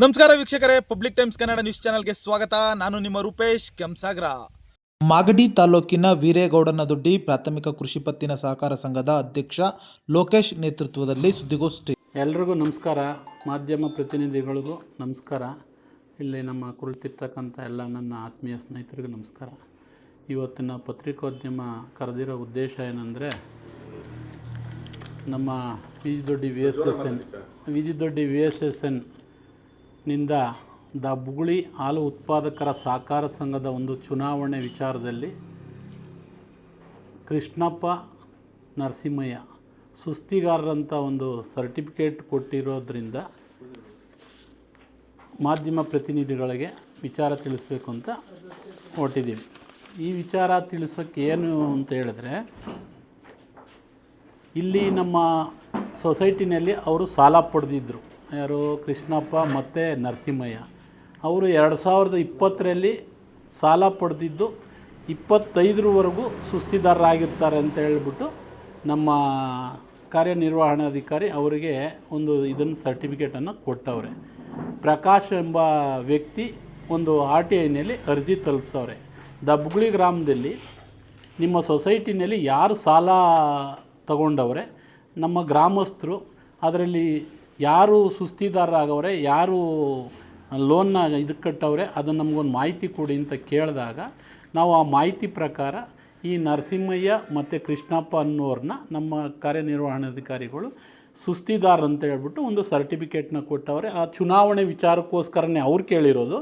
ನಮಸ್ಕಾರ ವೀಕ್ಷಕರೇ public times Kannada news ಚಾನಲ್ಗೆ ಸ್ವಾಗತ. ನಾನು ನಿಮ್ಮ ರೂಪೇಶ್ ಕೆಂಸಾಗ್ರ. ಮಾಗಡಿ ತಾಲೂಕಿನ ವೀರೇಗೌಡನದೊಡ್ಡಿ ಪ್ರಾಥಮಿಕ ಕೃಷಿ ಪತ್ತಿನ ಸಹಕಾರ ಸಂಘದ ಅಧ್ಯಕ್ಷ ಲೋಕೇಶ್ ನೇತೃತ್ವದಲ್ಲಿ ಸುದ್ದಿಗೋಷ್ಠಿ. ಎಲ್ರಿಗೂ ನಮಸ್ಕಾರ. ಮಾಧ್ಯಮ ಪ್ರತಿನಿಧಿಗಳಿಗೂ ನಮಸ್ಕಾರ. ಇಲ್ಲಿ ನಮ್ಮ ಕುಳಿತಿರ್ತಕ್ಕಂಥ ಎಲ್ಲ ನನ್ನ ಆತ್ಮೀಯ ಸ್ನೇಹಿತರಿಗೂ ನಮಸ್ಕಾರ. ಇವತ್ತಿನ ಪತ್ರಿಕೋದ್ಯಮ ಕರೆದಿರೋ ಉದ್ದೇಶ ಏನಂದರೆ, ನಮ್ಮ Vijidoddi V S S N Vijidoddi V S S N ನಿಂದ ದ ಬುಗುಳಿ ಹಾಲು ಉತ್ಪಾದಕರ ಸಹಕಾರ ಸಂಘದ ಒಂದು ಚುನಾವಣೆ ವಿಚಾರದಲ್ಲಿ ಕೃಷ್ಣಪ್ಪ ನರಸಿಂಹಯ್ಯ ಸುಸ್ತಿಗಾರರಂಥ ಒಂದು ಸರ್ಟಿಫಿಕೇಟ್ ಕೊಟ್ಟಿರೋದ್ರಿಂದ ಮಾಧ್ಯಮ ಪ್ರತಿನಿಧಿಗಳಿಗೆ ವಿಚಾರ ತಿಳಿಸ್ಬೇಕು ಅಂತ ಹೊರಟಿದ್ದೀವಿ. ಈ ವಿಚಾರ ತಿಳಿಸೋಕೆ ಏನು ಅಂತ ಹೇಳಿದ್ರೆ, ಇಲ್ಲಿ ನಮ್ಮ ಸೊಸೈಟಿನಲ್ಲಿ ಅವರು ಸಾಲ ಪಡೆದಿದ್ದರು ಯಾರು ಕೃಷ್ಣಪ್ಪ ಮತ್ತು ನರಸಿಂಹಯ್ಯ. ಅವರು ಎರಡು ಸಾವಿರದ ಇಪ್ಪತ್ತರಲ್ಲಿ ಸಾಲ ಪಡೆದಿದ್ದು ಇಪ್ಪತ್ತೈದರವರೆಗೂ ಸುಸ್ತಿದಾರರಾಗಿರ್ತಾರೆ ಅಂತ ಹೇಳಿಬಿಟ್ಟು ನಮ್ಮ ಕಾರ್ಯನಿರ್ವಹಣಾಧಿಕಾರಿ ಅವರಿಗೆ ಒಂದು ಇದನ್ನು ಸರ್ಟಿಫಿಕೇಟನ್ನು ಕೊಟ್ಟವ್ರೆ. ಪ್ರಕಾಶ್ ಎಂಬ ವ್ಯಕ್ತಿ ಒಂದು ಆರ್ ಟಿ ಐನಲ್ಲಿ ಅರ್ಜಿ ತಲುಪಿಸವ್ರೆ. ದಬ್ಗುಳಿ ಗ್ರಾಮದಲ್ಲಿ ನಿಮ್ಮ ಸೊಸೈಟಿನಲ್ಲಿ ಯಾರು ಸಾಲ ತಗೊಂಡವ್ರೆ? ನಮ್ಮ ಗ್ರಾಮಸ್ಥರು, ಅದರಲ್ಲಿ ಯಾರು ಸುಸ್ತಿದಾರರಾಗವ್ರೆ ಯಾರು ಲೋನ್ನ ಇದಕ್ಕೆ ಕಟ್ಟವ್ರೆ ಅದನ್ನು ನಮಗೊಂದು ಮಾಹಿತಿ ಕೊಡಿ ಅಂತ ಕೇಳಿದಾಗ ನಾವು ಆ ಮಾಹಿತಿ ಪ್ರಕಾರ ಈ ನರಸಿಂಹಯ್ಯ ಮತ್ತು ಕೃಷ್ಣಪ್ಪ ಅನ್ನೋರನ್ನ ನಮ್ಮ ಕಾರ್ಯನಿರ್ವಹಣಾಧಿಕಾರಿಗಳು ಸುಸ್ತಿದಾರ ಅಂತ ಹೇಳ್ಬಿಟ್ಟು ಒಂದು ಸರ್ಟಿಫಿಕೇಟ್ನ ಕೊಟ್ಟವ್ರೆ. ಆ ಚುನಾವಣೆ ವಿಚಾರಕ್ಕೋಸ್ಕರನೇ ಅವ್ರು ಕೇಳಿರೋದು.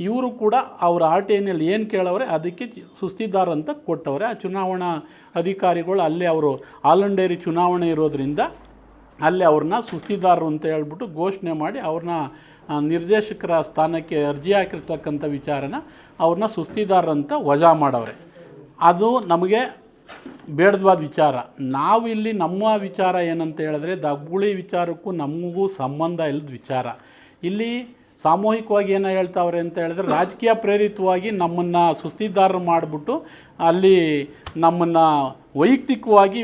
ಇವರು ಕೂಡ ಅವ್ರ ಆರ್ ಟಿ ಐನಲ್ಲಿ ಏನು ಕೇಳವ್ರೆ, ಅದಕ್ಕೆ ಸುಸ್ತಿದಾರ ಅಂತ ಕೊಟ್ಟವ್ರೆ. ಆ ಚುನಾವಣಾ ಅಧಿಕಾರಿಗಳು ಅಲ್ಲೇ ಅವರು ಆಲಂಡೇರಿ ಡೈರಿ ಚುನಾವಣೆ ಇರೋದ್ರಿಂದ ಅಲ್ಲಿ ಅವ್ರನ್ನ ಸುಸ್ತಿದಾರರು ಅಂತ ಹೇಳ್ಬಿಟ್ಟು ಘೋಷಣೆ ಮಾಡಿ ಅವ್ರನ್ನ ನಿರ್ದೇಶಕರ ಸ್ಥಾನಕ್ಕೆ ಅರ್ಜಿ ಹಾಕಿರ್ತಕ್ಕಂಥ ವಿಚಾರನ ಅವ್ರನ್ನ ಸುಸ್ತಿದಾರ ಅಂತ ವಜಾ ಮಾಡವ್ರೆ. ಅದು ನಮಗೆ ಬೇಡದವಾದ ವಿಚಾರ. ನಾವು ಇಲ್ಲಿ ನಮ್ಮ ವಿಚಾರ ಏನಂತ ಹೇಳಿದ್ರೆ ದಗ್ಗುಳಿ ವಿಚಾರಕ್ಕೂ ನಮಗೂ ಸಂಬಂಧ ಇಲ್ಲದ ವಿಚಾರ. ಇಲ್ಲಿ ಸಾಮೂಹಿಕವಾಗಿ ಏನು ಹೇಳ್ತಾವ್ರೆ ಅಂತ ಹೇಳಿದ್ರೆ ರಾಜಕೀಯ ಪ್ರೇರಿತವಾಗಿ ನಮ್ಮನ್ನು ಸುಸ್ತಿದಾರರು ಮಾಡಿಬಿಟ್ಟು ಅಲ್ಲಿ ನಮ್ಮನ್ನು ವೈಯಕ್ತಿಕವಾಗಿ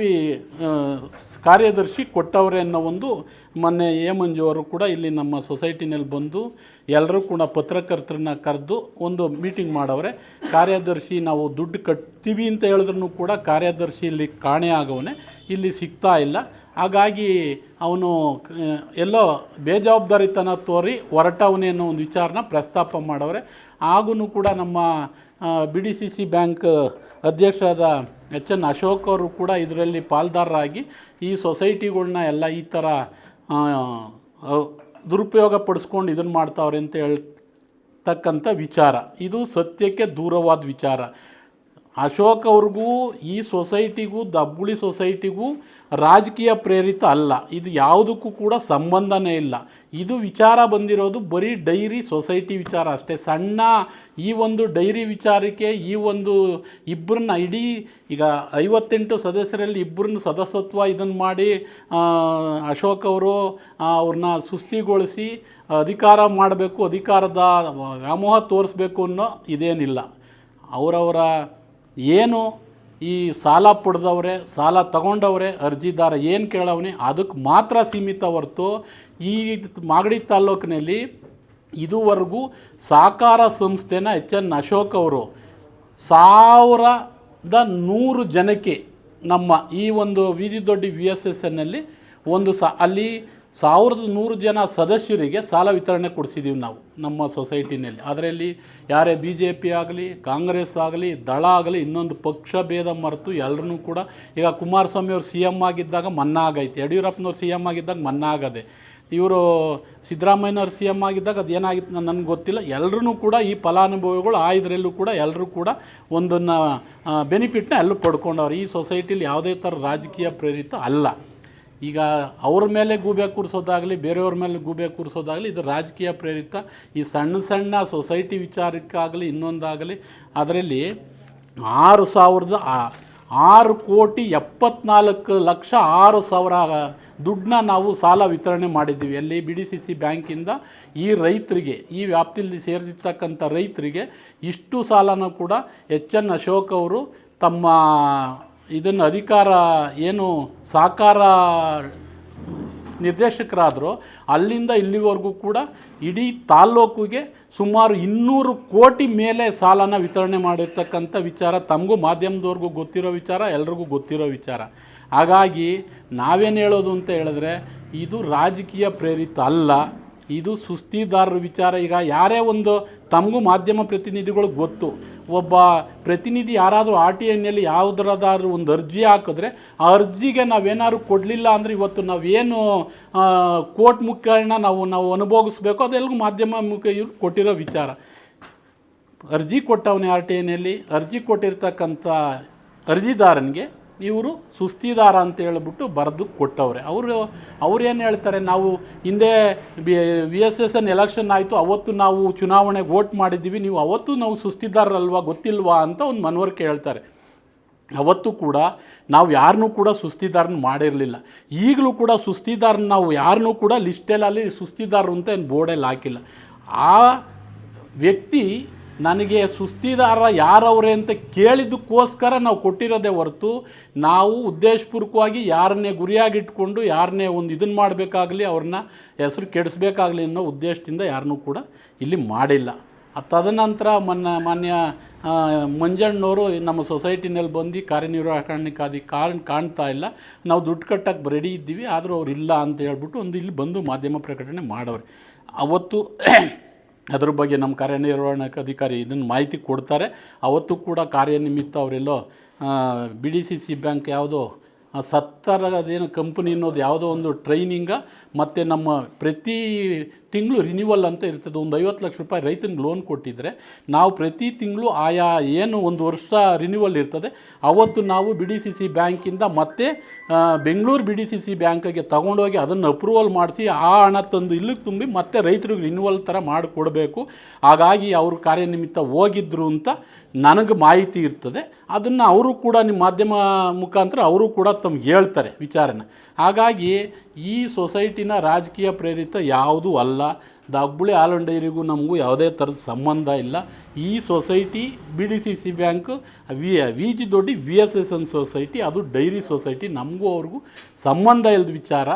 ಕಾರ್ಯದರ್ಶಿ ಕೊಟ್ಟವ್ರೆ ಅನ್ನೋ ಒಂದು ಮೊನ್ನೆ ಎ ಮಂಜು ಅವರು ಕೂಡ ಇಲ್ಲಿ ನಮ್ಮ ಸೊಸೈಟಿನಲ್ಲಿ ಬಂದು ಎಲ್ಲರೂ ಕೂಡ ಪತ್ರಕರ್ತರನ್ನ ಕರೆದು ಒಂದು ಮೀಟಿಂಗ್ ಮಾಡವ್ರೆ. ಕಾರ್ಯದರ್ಶಿ ನಾವು ದುಡ್ಡು ಕಟ್ತೀವಿ ಅಂತ ಹೇಳಿದ್ರು ಕೂಡ ಕಾರ್ಯದರ್ಶಿ ಇಲ್ಲಿ ಕಾಣೆ ಆಗವನೆ. ಇಲ್ಲಿ ಸಿಗ್ತಾ ಇಲ್ಲ. ಹಾಗಾಗಿ ಅವನು ಎಲ್ಲೋ ಬೇಜವಾಬ್ದಾರಿತನ ತೋರಿ ಹೊರಟವನೇ ಅನ್ನೋ ಒಂದು ವಿಚಾರನ ಪ್ರಸ್ತಾಪ ಮಾಡವ್ರೆ. ಆಗೂ ಕೂಡ ನಮ್ಮ B D C C bank ಅಧ್ಯಕ್ಷರಾದ ಎಚ್ ಎನ್ ಅಶೋಕ್ ಅವರು ಕೂಡ ಇದರಲ್ಲಿ ಪಾಲ್ದಾರರಾಗಿ ಈ ಸೊಸೈಟಿಗಳನ್ನ ಎಲ್ಲ ಈ ಥರ ದುರುಪಯೋಗ ಪಡಿಸ್ಕೊಂಡು ಇದನ್ನು ಮಾಡ್ತಾವ್ರೆ ಅಂತ ಹೇಳ್ತಕ್ಕಂಥ ವಿಚಾರ. ಇದು ಸತ್ಯಕ್ಕೆ ದೂರವಾದ ವಿಚಾರ. ಅಶೋಕ್ ಅವ್ರಿಗೂ ಈ ಸೊಸೈಟಿಗೂ, ದಬ್ಬುಳಿ ಸೊಸೈಟಿಗೂ ರಾಜಕೀಯ ಪ್ರೇರಿತ ಅಲ್ಲ. ಇದು ಯಾವುದಕ್ಕೂ ಕೂಡ ಸಂಬಂಧನೇ ಇಲ್ಲ. ಇದು ವಿಚಾರ ಬಂದಿರೋದು ಬರೀ ಡೈರಿ ಸೊಸೈಟಿ ವಿಚಾರ ಅಷ್ಟೇ. ಸಣ್ಣ ಈ ಒಂದು ಡೈರಿ ವಿಚಾರಕ್ಕೆ ಈ ಒಂದು ಇಬ್ಬರನ್ನ ಇಡೀ ಈಗ ಐವತ್ತೆಂಟು ಸದಸ್ಯರಲ್ಲಿ ಇಬ್ಬರನ್ನ ಸದಸ್ಯತ್ವ ಇದನ್ನು ಮಾಡಿ ಅಶೋಕ್ ಅವರು ಅವ್ರನ್ನ ಸುಸ್ತಿಗೊಳಿಸಿ ಅಧಿಕಾರ ಮಾಡಬೇಕು, ಅಧಿಕಾರದ ವ್ಯಾಮೋಹ ತೋರಿಸ್ಬೇಕು ಅನ್ನೋ ಇದೇನಿಲ್ಲ. ಅವರವರ ಏನು ಈ ಸಾಲ ಪಡೆದವ್ರೆ, ಸಾಲ ತಗೊಂಡವ್ರೆ, ಅರ್ಜಿದಾರ ಏನು ಕೇಳವನೆ ಅದಕ್ಕೆ ಮಾತ್ರ ಸೀಮಿತ ಹೊರತು ಈ ಮಾಗಡಿ ತಾಲೂಕಿನಲ್ಲಿ ಇದುವರೆಗೂ ಸಹಕಾರ ಸಂಸ್ಥೆನ ಎಚ್ ಎನ್ ಅಶೋಕ್ ಅವರು ಸಾವಿರದ ನೂರು ಜನಕ್ಕೆ ನಮ್ಮ ಈ ಒಂದು Viji Doddi V S S ಎನ್ನಲ್ಲಿ ಒಂದು ಸ ಅಲ್ಲಿ ಸಾವಿರದ ನೂರು ಜನ ಸದಸ್ಯರಿಗೆ ಸಾಲ ವಿತರಣೆ ಕೊಡಿಸಿದ್ದೀವಿ ನಾವು ನಮ್ಮ ಸೊಸೈಟಿನಲ್ಲಿ. ಅದರಲ್ಲಿ ಯಾರೇ ಬಿ ಜೆ ಪಿ ಆಗಲಿ, ಕಾಂಗ್ರೆಸ್ ಆಗಲಿ, ದಳ ಆಗಲಿ, ಇನ್ನೊಂದು ಪಕ್ಷ ಭೇದ ಮರೆತು ಎಲ್ಲರೂ ಕೂಡ ಈಗ ಕುಮಾರಸ್ವಾಮಿ ಅವರು ಸಿ ಎಂ ಆಗಿದ್ದಾಗ ಮನ್ನಾ ಆಗೈತೆ ಯಡಿಯೂರಪ್ಪನವ್ರು ಸಿ ಎಂ ಆಗಿದ್ದಾಗ ಮನ್ನಾ ಆಗದೆ ಇವರು ಸಿದ್ದರಾಮಯ್ಯನವ್ರು ಸಿ ಎಂ ಆಗಿದ್ದಾಗ ಅದು ಏನಾಗಿತ್ತು ನನಗೆ ಗೊತ್ತಿಲ್ಲ. ಎಲ್ಲರೂ ಕೂಡ ಈ ಫಲಾನುಭವಿಗಳು ಆ ಇದರಲ್ಲೂ ಕೂಡ ಎಲ್ಲರೂ ಕೂಡ ಒಂದನ್ನು ಬೆನಿಫಿಟ್ನ ಎಲ್ಲೂ ಪಡ್ಕೊಂಡವ್ರು. ಈ ಸೊಸೈಟಿಲಿ ಯಾವುದೇ ಥರ ರಾಜಕೀಯ ಪ್ರೇರಿತ ಅಲ್ಲ. ಈಗ ಅವ್ರ ಮೇಲೆ ಗೂಬೆ ಕೂರಿಸೋದಾಗಲಿ, ಬೇರೆಯವ್ರ ಮೇಲೆ ಗೂಬೆ ಕೂರಿಸೋದಾಗಲಿ, ಇದು ರಾಜಕೀಯ ಪ್ರೇರಿತ. ಈ ಸಣ್ಣ ಸಣ್ಣ ಸೊಸೈಟಿ ವಿಚಾರಕ್ಕಾಗಲಿ, ಇನ್ನೊಂದಾಗಲಿ, ಅದರಲ್ಲಿ ಆರು ಸಾವಿರದ ಆರು ಕೋಟಿ ಎಪ್ಪತ್ನಾಲ್ಕು ಲಕ್ಷ ಆರು ಸಾವಿರ ದುಡ್ಡನ್ನ ನಾವು ಸಾಲ ವಿತರಣೆ ಮಾಡಿದ್ದೀವಿ. ಅಲ್ಲಿ ಬಿ ಡಿ ಸಿ ಸಿ ಬ್ಯಾಂಕಿಂದ ಈ ರೈತರಿಗೆ, ಈ ವ್ಯಾಪ್ತಿಯಲ್ಲಿ ಸೇರಿರ್ತಕ್ಕಂಥ ರೈತರಿಗೆ ಇಷ್ಟು ಸಾಲನ ಕೂಡ ಎಚ್ ಎನ್ ಅಶೋಕ್ ಅವರು ತಮ್ಮ ಇದನ್ನು ಅಧಿಕಾರ ಏನು ಸಾಕಾರ ನಿರ್ದೇಶಕರಾದರೂ ಅಲ್ಲಿಂದ ಇಲ್ಲಿವರೆಗೂ ಕೂಡ ಇಡೀ ತಾಲ್ಲೂಕಿಗೆ ಸುಮಾರು ಇನ್ನೂರು ಕೋಟಿ ಮೇಲೆ ಸಾಲನ ವಿತರಣೆ ಮಾಡಿರ್ತಕ್ಕಂಥ ವಿಚಾರ, ತಮಗೂ ಮಾಧ್ಯಮದವ್ರಿಗೂ ಗೊತ್ತಿರೋ ವಿಚಾರ, ಎಲ್ರಿಗೂ ಗೊತ್ತಿರೋ ವಿಚಾರ. ಹಾಗಾಗಿ ನಾವೇನು ಹೇಳೋದು ಅಂತ ಹೇಳಿದ್ರೆ, ಇದು ರಾಜಕೀಯ ಪ್ರೇರಿತ ಅಲ್ಲ. ಇದು ಸುಸ್ತಿದಾರರ ವಿಚಾರ. ಈಗ ಯಾರೇ ಒಂದು ತಮಗೂ ಮಾಧ್ಯಮ ಪ್ರತಿನಿಧಿಗಳು ಗೊತ್ತು ಒಬ್ಬ ಪ್ರತಿನಿಧಿ ಯಾರಾದರೂ ಆರ್ ಟಿ ಐನಲ್ಲಿ ಯಾವುದರದಾದ್ರೂ ಒಂದು ಅರ್ಜಿ ಹಾಕಿದ್ರೆ ಆ ಅರ್ಜಿಗೆ ನಾವೇನಾದ್ರು ಕೊಡಲಿಲ್ಲ ಅಂದರೆ ಇವತ್ತು ನಾವೇನು ಕೋರ್ಟ್ ಮುಖ್ಯನ ನಾವು ನಾವು ಅನುಭವಿಸ್ಬೇಕು ಅದೆಲ್ಲಗೂ ಮಾಧ್ಯಮ ಮುಖ ಇವ್ರು ಕೊಟ್ಟಿರೋ ವಿಚಾರ. ಅರ್ಜಿ ಕೊಟ್ಟವನೇ ಆರ್ ಟಿ ಐನಲ್ಲಿ ಅರ್ಜಿ ಕೊಟ್ಟಿರ್ತಕ್ಕಂಥ ಅರ್ಜಿದಾರನಿಗೆ ಇವರು ಸುಸ್ತಿದಾರ ಅಂತ ಹೇಳ್ಬಿಟ್ಟು ಬರೆದು ಕೊಟ್ಟವ್ರೆ. ಅವರು ಅವ್ರು ಏನು ಹೇಳ್ತಾರೆ, ನಾವು ಹಿಂದೆ B V S S N election ಆಯಿತು, ಅವತ್ತು ನಾವು ಚುನಾವಣೆಗೆ ವೋಟ್ ಮಾಡಿದ್ದೀವಿ, ನೀವು ಅವತ್ತು ನಾವು ಸುಸ್ತಿದಾರರಲ್ವಾ ಗೊತ್ತಿಲ್ವಾ ಅಂತ ಒಂದು ಮನವರಿಕೆ ಹೇಳ್ತಾರೆ. ಅವತ್ತು ಕೂಡ ನಾವು ಯಾರನ್ನೂ ಕೂಡ ಸುಸ್ತಿದಾರನ ಮಾಡಿರಲಿಲ್ಲ. ಈಗಲೂ ಕೂಡ ಸುಸ್ತಿದಾರನ ನಾವು ಯಾರನ್ನೂ ಕೂಡ ಲಿಸ್ಟೆಲ್ಲಲ್ಲಿ ಸುಸ್ತಿದಾರರು ಅಂತ ಏನು ಬೋರ್ಡಲ್ಲಿ ಹಾಕಿಲ್ಲ. ಆ ವ್ಯಕ್ತಿ ನನಗೆ ಸುಸ್ತಿದಾರ ಯಾರವ್ರೆ ಅಂತ ಕೇಳಿದ್ದಕ್ಕೋಸ್ಕರ ನಾವು ಕೊಟ್ಟಿರೋದೇ ಹೊರತು ನಾವು ಉದ್ದೇಶಪೂರ್ವಕವಾಗಿ ಯಾರನ್ನೇ ಗುರಿಯಾಗಿಟ್ಕೊಂಡು ಯಾರನ್ನೇ ಒಂದು ಇದನ್ನು ಮಾಡಬೇಕಾಗಲಿ ಅವ್ರನ್ನ ಹೆಸರು ಕೆಡಿಸ್ಬೇಕಾಗಲಿ ಅನ್ನೋ ಉದ್ದೇಶದಿಂದ ಯಾರನ್ನೂ ಕೂಡ ಇಲ್ಲಿ ಮಾಡಿಲ್ಲ. ತದನಂತರ ಮೊನ್ನ ಮಾನ್ಯ ಮಂಜಣ್ಣವರು ನಮ್ಮ ಸೊಸೈಟಿನಲ್ಲಿ ಬಂದು ಕಾರ್ಯನಿರ್ವಹಣಾಧಿಕಾರಿ ಕಾರಣ ಕಾಣ್ತಾ ಇಲ್ಲ. ನಾವು ದುಡ್ಡು ಕಟ್ಟಕ್ಕೆ ರೆಡಿ ಇದ್ದೀವಿ, ಆದರೂ ಅವ್ರು ಇಲ್ಲ ಅಂತ ಹೇಳ್ಬಿಟ್ಟು ಒಂದು ಇಲ್ಲಿ ಬಂದು ಮಾಧ್ಯಮ ಪ್ರಕಟಣೆ ಮಾಡವ್ರೆ. ಅವತ್ತು ಅದ್ರ ಬಗ್ಗೆ ನಮ್ಮ ಕಾರ್ಯನಿರ್ವಹಣಾ ಅಧಿಕಾರಿ ಇದನ್ನು ಮಾಹಿತಿ ಕೊಡ್ತಾರೆ. ಅವತ್ತು ಕೂಡ ಕಾರ್ಯನಿಮಿತ್ತ ಅವರೆಲ್ಲೋ B D C C bank ಯಾವುದೋ ಸತ್ತರದೇನು ಕಂಪ್ನಿ ಅನ್ನೋದು ಯಾವುದೋ ಒಂದು ಟ್ರೈನಿಂಗ ಮತ್ತು ನಮ್ಮ ಪ್ರತಿ ತಿಂಗಳು ರಿನ್ಯೂವಲ್ ಅಂತ ಇರ್ತದೆ. ಒಂದು ಐವತ್ತು ಲಕ್ಷ ರೂಪಾಯಿ ರೈತನಿಗೆ ಲೋನ್ ಕೊಟ್ಟಿದ್ದರೆ ನಾವು ಪ್ರತಿ ತಿಂಗಳು ಆಯಾ ಏನು ಒಂದು ವರ್ಷ ರಿನ್ಯೂವಲ್ ಇರ್ತದೆ. ಅವತ್ತು ನಾವು ಬಿ ಡಿ ಸಿ ಸಿ ಬ್ಯಾಂಕಿಂದ ಮತ್ತೆ Bengaluru B D C C ಬ್ಯಾಂಕಿಗೆ ತಗೊಂಡೋಗಿ ಅದನ್ನು ಅಪ್ರೂವಲ್ ಮಾಡಿಸಿ ಆ ಹಣ ತಂದು ಇಲ್ಲಿಗೆ ತುಂಬಿ ಮತ್ತೆ ರೈತರಿಗೆ ರಿನ್ಯೂವಲ್ ಥರ ಮಾಡಿಕೊಡಬೇಕು. ಹಾಗಾಗಿ ಅವರು ಕಾರ್ಯನಿಮಿತ್ತ ಹೋಗಿದ್ರು ಅಂತ ನನಗೆ ಮಾಹಿತಿ ಇರ್ತದೆ. ಅದನ್ನು ಅವರು ಕೂಡ ನಿಮ್ಮ ಮಾಧ್ಯಮ ಮುಖಾಂತರ ಅವರು ಕೂಡ ತಮ್ಗೆ ಹೇಳ್ತಾರೆ ವಿಚಾರನ. ಹಾಗಾಗಿ ಈ ಸೊಸೈಟಿನ ರಾಜಕೀಯ ಪ್ರೇರಿತ ಯಾವುದೂ ಅಲ್ಲ. ದಬ್ಬುಳಿ ಆಲಂಡೈರಿಗೂ ಡೈರಿಗೂ ನಮಗೂ ಯಾವುದೇ ಥರದ ಸಂಬಂಧ ಇಲ್ಲ. ಈ society B D C C bank V V G Doddi V S S N society, ಅದು ಡೈರಿ ಸೊಸೈಟಿ. ನಮಗೂ ಅವ್ರಿಗೂ ಸಂಬಂಧ ಇಲ್ಲದ ವಿಚಾರ.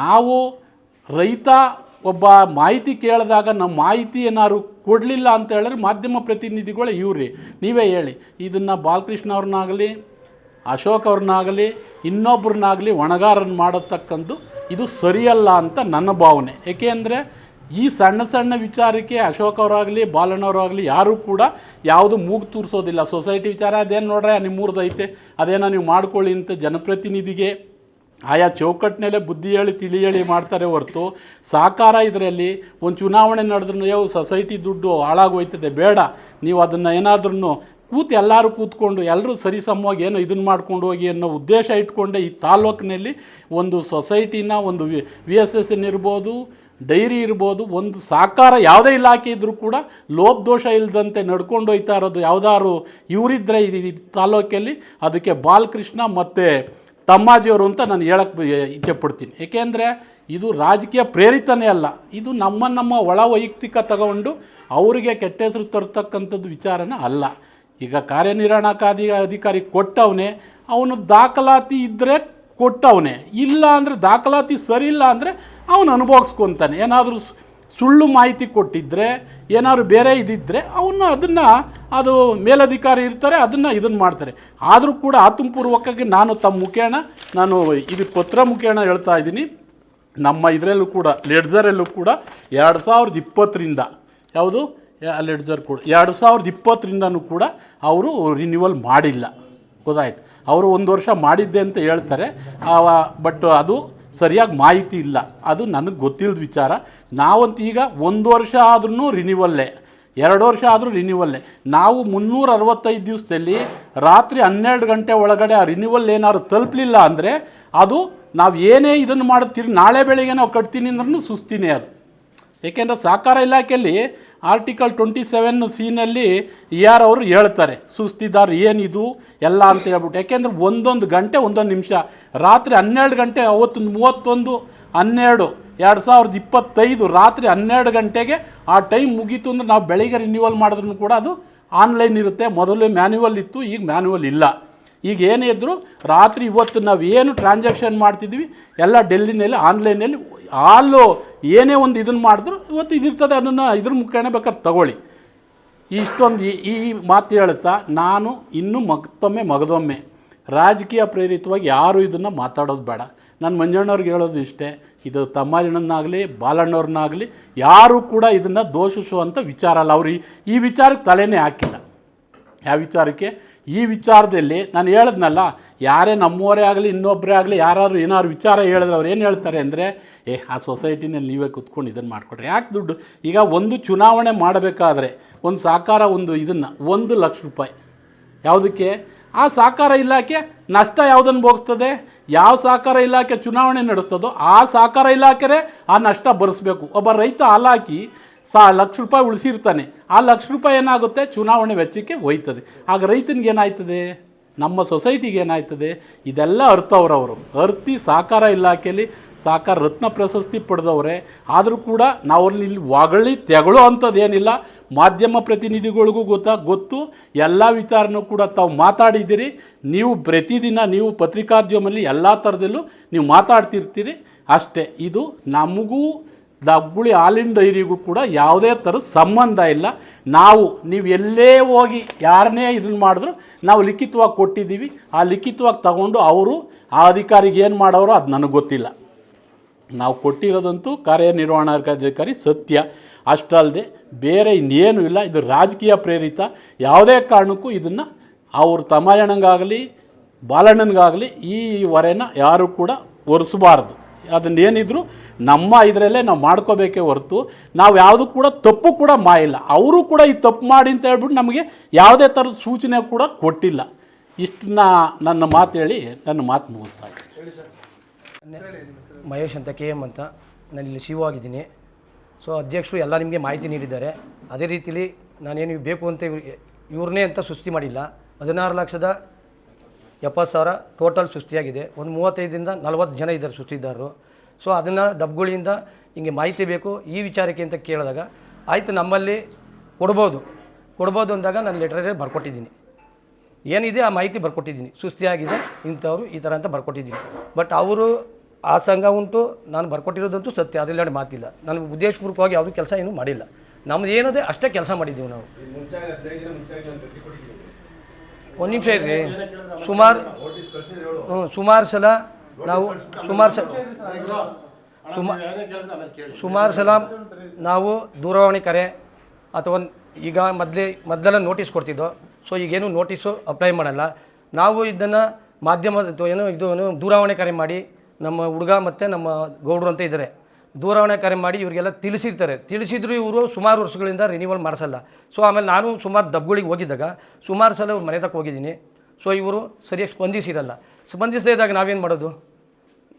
ನಾವು ರೈತ ಒಬ್ಬ ಮಾಹಿತಿ ಕೇಳಿದಾಗ ನಮ್ಮ ಮಾಹಿತಿ ಏನಾದ್ರು ಕೊಡಲಿಲ್ಲ ಅಂತ ಹೇಳಿದ್ರೆ ಮಾಧ್ಯಮ ಪ್ರತಿನಿಧಿಗಳು ಇವ್ರಿ. ನೀವೇ ಹೇಳಿ. ಇದನ್ನು ಬಾಲಕೃಷ್ಣ ಅವ್ರನ್ನಾಗಲಿ ಅಶೋಕ್ ಅವ್ರನ್ನಾಗಲಿ, ಇನ್ನೊಬ್ರನ್ನಾಗಲಿ ಒಣಗಾರನ್ನು ಮಾಡತಕ್ಕಂಥ ಇದು ಸರಿಯಲ್ಲ ಅಂತ ನನ್ನ ಭಾವನೆ. ಏಕೆ ಅಂದರೆ, ಈ ಸಣ್ಣ ಸಣ್ಣ ವಿಚಾರಕ್ಕೆ ಅಶೋಕ್ ಅವರಾಗಲಿ ಬಾಲಣ್ಣವರಾಗಲಿ ಯಾರೂ ಕೂಡ ಯಾವುದು ಮೂಗು ತೂರಿಸೋದಿಲ್ಲ. ಸೊಸೈಟಿ ವಿಚಾರ ಅದೇನು ನೋಡ್ರೆ ನಿಮ್ಮೂರ್ದು ಐತೆ. ಅದೇನೋ ನೀವು ಮಾಡ್ಕೊಳ್ಳಿ ಅಂತ ಜನಪ್ರತಿನಿಧಿಗೆ ಆಯಾ ಚೌಕಟ್ಟಿನಲ್ಲೇ ಬುದ್ಧಿ ಹೇಳಿ, ತಿಳಿ ಹೇಳಿ ಮಾಡ್ತಾರೆ ಹೊರತು, ಸಾಕಾರ ಇದರಲ್ಲಿ ಒಂದು ಚುನಾವಣೆ ನಡೆದ್ರೂ ಯಾವ ಸೊಸೈಟಿ ದುಡ್ಡು ಹಾಳಾಗೋಯ್ತದೆ ಬೇಡ. ನೀವು ಅದನ್ನು ಏನಾದ್ರೂ ಕೂತು ಎಲ್ಲರೂ ಕೂತ್ಕೊಂಡು ಎಲ್ಲರೂ ಸರಿಸಮವಾಗಿ ಏನೋ ಇದನ್ನು ಮಾಡ್ಕೊಂಡು ಹೋಗಿ ಅನ್ನೋ ಉದ್ದೇಶ ಇಟ್ಕೊಂಡೆ ಈ ತಾಲೂಕಿನಲ್ಲಿ ಒಂದು ಸೊಸೈಟಿನ, ಒಂದು V V S S N ಇರ್ಬೋದು, ಡೈರಿ ಇರ್ಬೋದು, ಒಂದು ಸಾಕಾರ ಯಾವುದೇ ಇಲಾಖೆ ಇದ್ದರೂ ಕೂಡ ಲೋಪದೋಷ ಇಲ್ಲದಂತೆ ನಡ್ಕೊಂಡು ಹೋಯ್ತಾ ಇರೋದು ಯಾವುದಾದ್ರು ಇವರಿದ್ದರೆ ಈ ತಾಲೂಕಲ್ಲಿ ಅದಕ್ಕೆ ಬಾಲಕೃಷ್ಣ ಮತ್ತು ತಮ್ಮಾಜಿಯವರು ಅಂತ ನಾನು ಹೇಳಕ್ಕೆ ಇಚ್ಛೆ ಪಡ್ತೀನಿ. ಏಕೆಂದರೆ ಇದು ರಾಜಕೀಯ ಪ್ರೇರಿತನೇ ಅಲ್ಲ. ಇದು ನಮ್ಮ ನಮ್ಮ ಒಳ ವೈಯಕ್ತಿಕ ತಗೊಂಡು ಅವರಿಗೆ ಕೆಟ್ಟ ಹೆಸರು ತರ್ತಕ್ಕಂಥದ್ದು ವಿಚಾರನ ಅಲ್ಲ. ಈಗ ಕಾರ್ಯನಿರ್ವಹಣಾಕಾಧಿ ಅಧಿಕಾರಿ ಕೊಟ್ಟವನೇ, ಅವನು ದಾಖಲಾತಿ ಇದ್ದರೆ ಕೊಟ್ಟವನೇ. ಇಲ್ಲ ಅಂದರೆ ದಾಖಲಾತಿ ಸರಿ ಇಲ್ಲ ಅಂದರೆ ಅವನು ಅನುಭವಿಸ್ಕೊತಾನೆ. ಏನಾದರೂ ಸುಳ್ಳು ಮಾಹಿತಿ ಕೊಟ್ಟಿದ್ದರೆ ಏನಾದರೂ ಬೇರೆ ಇದಿದ್ದರೆ ಅವನ್ನ ಅದನ್ನು, ಅದು ಮೇಲಧಿಕಾರಿ ಇರ್ತಾರೆ, ಅದನ್ನು ಇದನ್ನು ಮಾಡ್ತಾರೆ. ಆದರೂ ಕೂಡ ಆತಂಪೂರ್ವಕವಾಗಿ ನಾನು ತಮ್ಮ ಮುಖೇಣ, ನಾನು ಇದು ಪತ್ರ ಮುಖೇಣ ಹೇಳ್ತಾ ಇದ್ದೀನಿ. ನಮ್ಮ ಇದರಲ್ಲೂ ಕೂಡ, ಲೆಡ್ಜರಲ್ಲೂ ಕೂಡ ಎರಡು ಸಾವಿರದ ಇಪ್ಪತ್ತರಿಂದ, ಯಾವುದು? ಲೆಡ್ಜರ್ ಕೂಡ. ಎರಡು ಸಾವಿರದ ಇಪ್ಪತ್ತರಿಂದನೂ ಕೂಡ ಅವರು ರಿನ್ಯೂವಲ್ ಮಾಡಿಲ್ಲ. ಗೊತ್ತಾಯ್ತು. ಅವರು ಒಂದು ವರ್ಷ ಮಾಡಿದ್ದೆ ಅಂತ ಹೇಳ್ತಾರೆ. ಬಟ್ ಅದು ಸರಿಯಾಗಿ ಮಾಹಿತಿ ಇಲ್ಲ. ಅದು ನನಗೆ ಗೊತ್ತಿಲ್ಲದ ವಿಚಾರ. ನಾವಂತ ಈಗ ಒಂದು ವರ್ಷ ಆದ್ರೂ ರಿನ್ಯೂವಲ್ಲೇ ಎರಡು ವರ್ಷ ಆದರೂ ರಿನ್ಯೂವಲ್ಲೇ ನಾವು ಮುನ್ನೂರ ಅರವತ್ತೈದು ದಿವಸದಲ್ಲಿ ರಾತ್ರಿ ಹನ್ನೆರಡು ಗಂಟೆ ಒಳಗಡೆ ಆ ರಿನ್ಯೂವಲ್ ಏನಾದ್ರು ತಲುಪಲಿಲ್ಲ ಅಂದರೆ ಅದು ನಾವು ಏನೇ ಇದನ್ನು ಮಾಡ್ತೀರಿ ನಾಳೆ ಬೆಳಿಗ್ಗೆ ನಾವು ಕಟ್ತೀನಿ ಅಂದ್ರೂ ಸುಸ್ತಿನೇ ಅದು. ಏಕೆಂದರೆ ಸಹಕಾರ ಇಲಾಖೆಯಲ್ಲಿ ಆರ್ಟಿಕಲ್ ಟ್ವೆಂಟಿ ಸೆವೆನ್ ಸಿನಲ್ಲಿ ಆರ್ ಅವರು ಹೇಳ್ತಾರೆ, ಸುಸ್ತಿದಾರ್ ಏನಿದು? ಎಲ್ಲ ಅಂತ ಹೇಳ್ಬಿಟ್ಟು. ಯಾಕೆಂದರೆ ಒಂದೊಂದು ಗಂಟೆ, ಒಂದೊಂದು ನಿಮಿಷ. ರಾತ್ರಿ ಹನ್ನೆರಡು ಗಂಟೆ, ಅವತ್ತು ಮೂವತ್ತೊಂದು, ಹನ್ನೆರಡು, ಎರಡು ಸಾವಿರದ ಇಪ್ಪತ್ತೈದು ರಾತ್ರಿ ಹನ್ನೆರಡು ಗಂಟೆಗೆ ಆ ಟೈಮ್ ಮುಗೀತು ಅಂದರೆ ನಾವು ಬೆಳಿಗ್ಗೆ ರಿನ್ಯೂವಲ್ ಮಾಡಿದ್ರು ಕೂಡ ಅದು ಆನ್ಲೈನ್ ಇರುತ್ತೆ. ಮೊದಲು ಮ್ಯಾನ್ಯುವಲ್ ಇತ್ತು, ಈಗ ಮ್ಯಾನ್ಯುವಲ್ ಇಲ್ಲ. ಈಗ ಏನೇ ಇದ್ದರೂ ರಾತ್ರಿ ಇವತ್ತು ನಾವು ಏನು ಟ್ರಾನ್ಸಾಕ್ಷನ್ ಮಾಡ್ತಿದ್ವಿ, ಎಲ್ಲ ಡೆಲ್ಲಿನಲ್ಲಿ ಆನ್ಲೈನಲ್ಲಿ ಆಲು ಏನೇ ಒಂದು ಇದನ್ನು ಮಾಡಿದ್ರು ಇವತ್ತು ಇದಿರ್ತದೆ ಅದನ್ನು ಇದ್ರ ಮುಖೇನ ಬೇಕಾದ್ರೆ ತಗೊಳ್ಳಿ. ಇಷ್ಟೊಂದು ಈ- ಮಾತು ಹೇಳುತ್ತಾ, ನಾನು ಇನ್ನೂ ಮತ್ತೊಮ್ಮೆ ಮಗದೊಮ್ಮೆ ರಾಜಕೀಯ ಪ್ರೇರಿತವಾಗಿ ಯಾರೂ ಇದನ್ನು ಮಾತಾಡೋದು ಬೇಡ. ನಾನು ಮಂಜಣ್ಣವ್ರಿಗೆ ಹೇಳೋದು ಇಷ್ಟೇ, ಇದು ತಮ್ಮಣ್ಣನಾಗಲಿ ಬಾಲಣ್ಣವ್ರನ್ನಾಗಲಿ, ಯಾರೂ ಕೂಡ ಇದನ್ನು ದೋಷಿಸುವಂಥ ವಿಚಾರ ಅಲ್ಲ. ಅವ್ರು ಈ ವಿಚಾರಕ್ಕೆ ತಲೆನೇ ಹಾಕಿಲ್ಲ. ಯಾವ ವಿಚಾರಕ್ಕೆ ಈ ವಿಚಾರದಲ್ಲಿ ನಾನು ಹೇಳಿದ್ನಲ್ಲ, ಯಾರೇ ನಮ್ಮವರೇ ಆಗಲಿ ಇನ್ನೊಬ್ಬರೇ ಆಗಲಿ, ಯಾರಾದರೂ ಏನಾದ್ರು ವಿಚಾರ ಹೇಳಿದ್ರೆ ಅವ್ರು ಏನು ಹೇಳ್ತಾರೆ ಅಂದರೆ ಏ, ಆ ಸೊಸೈಟಿನಲ್ಲಿ ನೀವೇ ಕುತ್ಕೊಂಡು ಇದನ್ನು ಮಾಡಿಕೊಟ್ರೆ ಯಾಕೆ ದುಡ್ಡು? ಈಗ ಒಂದು ಚುನಾವಣೆ ಮಾಡಬೇಕಾದ್ರೆ ಒಂದು ಸಾಕಾರ ಒಂದು ಇದನ್ನು, ಒಂದು ಲಕ್ಷ ರೂಪಾಯಿ. ಯಾವುದಕ್ಕೆ? ಆ ಸಹಕಾರ ಇಲಾಖೆ ನಷ್ಟ ಯಾವುದನ್ನು ಭೋಗಿಸ್ತದೆ? ಯಾವ ಸಹಕಾರ ಇಲಾಖೆ ಚುನಾವಣೆ ನಡೆಸ್ತದೋ ಆ ಸಹಕಾರ ಇಲಾಖೆರೇ ಆ ನಷ್ಟ ಭರಿಸ್ಬೇಕು. ಒಬ್ಬ ರೈತ ಹಾಲಾಕಿ ಸಾ ಲಕ್ಷ ರೂಪಾಯಿ ಉಳಿಸಿರ್ತಾನೆ. ಆ ಲಕ್ಷ ರೂಪಾಯಿ ಏನಾಗುತ್ತೆ? ಚುನಾವಣೆ ವೆಚ್ಚಕ್ಕೆ ಹೋಯ್ತದೆ. ಆಗ ರೈತನಿಗೆ ಏನಾಯ್ತದೆ? ನಮ್ಮ ಸೊಸೈಟಿಗೆ ಏನಾಯ್ತದೆ? ಇದೆಲ್ಲ ಅರ್ಥವ್ರವರು ಅರ್ತಿ ಸಹಕಾರ ಇಲಾಖೆಯಲ್ಲಿ ಸಹಕಾರ ರತ್ನ ಪ್ರಶಸ್ತಿ ಪಡೆದವ್ರೆ. ಆದರೂ ಕೂಡ ನಾವು ಇಲ್ಲಿ ಹೊಗಳಿ ತೆಗಳೋ ಅಂಥದ್ದೇನಿಲ್ಲ ಮಾಧ್ಯಮ ಪ್ರತಿನಿಧಿಗಳಿಗೂ ಗೊತ್ತಾ ಗೊತ್ತು. ಎಲ್ಲ ವಿಚಾರನೂ ಕೂಡ ತಾವು ಮಾತಾಡಿದ್ದೀರಿ. ನೀವು ಪ್ರತಿದಿನ ನೀವು ಪತ್ರಿಕಾದ್ಯಮಲ್ಲಿ ಎಲ್ಲ ಥರದಲ್ಲೂ ನೀವು ಮಾತಾಡ್ತಿರ್ತೀರಿ. ಅಷ್ಟೇ, ಇದು ನಮಗೂ ದಬ್ಬುಳಿ ಹಾಲಿನ ಡೈರಿಗೂ ಕೂಡ ಯಾವುದೇ ಥರದ ಸಂಬಂಧ ಇಲ್ಲ. ನಾವು, ನೀವು ಎಲ್ಲೇ ಹೋಗಿ ಯಾರನ್ನೇ ಇದನ್ನು ಮಾಡಿದ್ರು ನಾವು ಲಿಖಿತವಾಗಿ ಕೊಟ್ಟಿದ್ದೀವಿ. ಆ ಲಿಖಿತವಾಗಿ ತಗೊಂಡು ಅವರು, ಆ ಅಧಿಕಾರಿಗೆ ಏನು ಮಾಡೋರು ಅದು ನನಗೆ ಗೊತ್ತಿಲ್ಲ. ನಾವು ಕೊಟ್ಟಿರೋದಂತೂ ಕಾರ್ಯನಿರ್ವಹಣಾಧಿಕಾರಿ ಸತ್ಯ. ಅಷ್ಟಲ್ಲದೆ ಬೇರೆ ಇನ್ನೇನು ಇಲ್ಲ ಇದು ರಾಜಕೀಯ ಪ್ರೇರಿತ ಯಾವುದೇ ಕಾರಣಕ್ಕೂ ಇದನ್ನು ಅವ್ರ ತಮ್ಮಯ್ಯಣ್ಣಂಗಾಗಲಿ ಬಾಲಣ್ಣನಿಗಾಗಲಿ ಈ ವರೆನ ಯಾರೂ ಕೂಡ ಒರೆಸಬಾರ್ದು. ಅದನ್ನೇನಿದ್ರು ನಮ್ಮ ಇದರಲ್ಲೇ ನಾವು ಮಾಡ್ಕೋಬೇಕೇ ಹೊರತು ನಾವು ಯಾವುದು ಕೂಡ ತಪ್ಪು ಕೂಡ ಮಾಡಿಲ್ಲ. ಅವರು ಕೂಡ ಈ ತಪ್ಪು ಮಾಡಿ ಅಂತ ಹೇಳ್ಬಿಟ್ಟು ನಮಗೆ ಯಾವುದೇ ಥರದ ಸೂಚನೆ ಕೂಡ ಕೊಟ್ಟಿಲ್ಲ. ಇಷ್ಟನ್ನ ನನ್ನ ಮಾತು ಹೇಳಿ ನನ್ನ ಮಾತು ಮುಗಿಸ್ತಾ ಇದ್ದೀನಿ. ಮಹೇಶ್ ಅಂತ ಕೆ ಎಂ ಅಂತ ನಾನು ಇಲ್ಲಿ ಶಿವ ಆಗಿದ್ದೀನಿ. ಸೊ ಅಧ್ಯಕ್ಷರು ಎಲ್ಲ ನಿಮಗೆ ಮಾಹಿತಿ ನೀಡಿದ್ದಾರೆ. ಅದೇ ರೀತಿಲಿ ನಾನೇನು ಬೇಕು ಅಂತ ಇವ್ರ್- ಇವ್ರನ್ನೇ ಅಂತ ಸುಸ್ತಿ ಮಾಡಿಲ್ಲ. ಹದಿನಾರು ಲಕ್ಷದ ಎಪ್ಪತ್ತು ಸಾವಿರ ಟೋಟಲ್ ಸುಸ್ತಿಯಾಗಿದೆ. ಒಂದು ಮೂವತ್ತೈದರಿಂದ ನಲವತ್ತು ಜನ ಇದ್ದಾರೆ ಸುಸ್ತಿದಾರರು. ಸೊ ಅದನ್ನು ದಬ್ಗುಳಿಯಿಂದ ಹಿಂಗೆ ಮಾಹಿತಿ ಬೇಕು. ಈ ವಿಚಾರಕ್ಕೆ ಅಂತ ಕೇಳಿದಾಗ, ಆಯಿತು, ನಮ್ಮಲ್ಲಿ ಕೊಡ್ಬೋದು. ಕೊಡ್ಬೋದು ಅಂದಾಗ ನಾನು ಲೆಟ್ರೇ ಬರ್ಕೊಟ್ಟಿದ್ದೀನಿ. ಏನಿದೆ ಆ ಮಾಹಿತಿ ಬರ್ಕೊಟ್ಟಿದ್ದೀನಿ. ಸುಸ್ತಿಯಾಗಿದೆ, ಇಂಥವ್ರು ಈ ಥರ ಅಂತ ಬರ್ಕೊಟ್ಟಿದ್ದೀನಿ. ಬಟ್ ಅವರು ಆ ಸಂಘ ಉಂಟು ನಾನು ಬರ್ಕೊಟ್ಟಿರೋದಂತೂ ಸತ್ಯ ಅದೆಲ್ಲ ಮಾತಿಲ್ಲ. ನಾನು ಉದ್ದೇಶಪೂರ್ವಕವಾಗಿ ಯಾವುದೂ ಕೆಲಸ ಏನೂ ಮಾಡಿಲ್ಲ. ನಮ್ದು ಏನಿದೆ ಅಷ್ಟೇ ಕೆಲಸ ಮಾಡಿದ್ದೀವಿ ನಾವು. ಒಂದು ನಿಮಿಷ ಇರ್ರಿ. ಸುಮಾರು ಹ್ಞೂ ಸುಮಾರು ಸಲ ನಾವು ಸುಮಾರು ಸಲ ಸುಮಾ ಸುಮಾರು ಸಲ ನಾವು ದೂರವಾಣಿ ಕರೆ ಅಥವಾ ಈಗ ಮೊದಲೇ ಮೊದಲೆಲ್ಲ ನೋಟಿಸ್ ಕೊಡ್ತಿದ್ದೋ ಸೊ ಈಗೇನು ನೋಟಿಸು ಅಪ್ಲೈ ಮಾಡಲ್ಲ. ನಾವು ಇದನ್ನು ಮಾಧ್ಯಮದ ಏನು ಇದು ಏನು ದೂರವಾಣಿ ಕರೆ ಮಾಡಿ ನಮ್ಮ ಹುಡುಗ ಮತ್ತು ನಮ್ಮ ಗೌಡ್ರು ಅಂತ ಇದ್ದಾರೆ. ದೂರವಾಣಿ ಕಾರ್ಯ ಮಾಡಿ ಇವರಿಗೆಲ್ಲ ತಿಳಿಸಿರ್ತಾರೆ. ತಿಳಿಸಿದ್ರು ಇವರು ಸುಮಾರು ವರ್ಷಗಳಿಂದ ರಿನಿವಲ್ ಮಾಡಿಸಲ್ಲ. ಸೊ ಆಮೇಲೆ ನಾನು ಸುಮಾರು ದಬ್ಗಳಿಗೆ ಹೋಗಿದ್ದಾಗ ಸುಮಾರು ಸಲ ಅವ್ರ ಮನೆ ತಕ್ಕ ಹೋಗಿದ್ದೀನಿ. ಸೊ ಇವರು ಸರಿಯಾಗಿ ಸ್ಪಂದಿಸಿರಲ್ಲ. ಸ್ಪಂದಿಸದೇ ಇದ್ದಾಗ ನಾವೇನು ಮಾಡೋದು?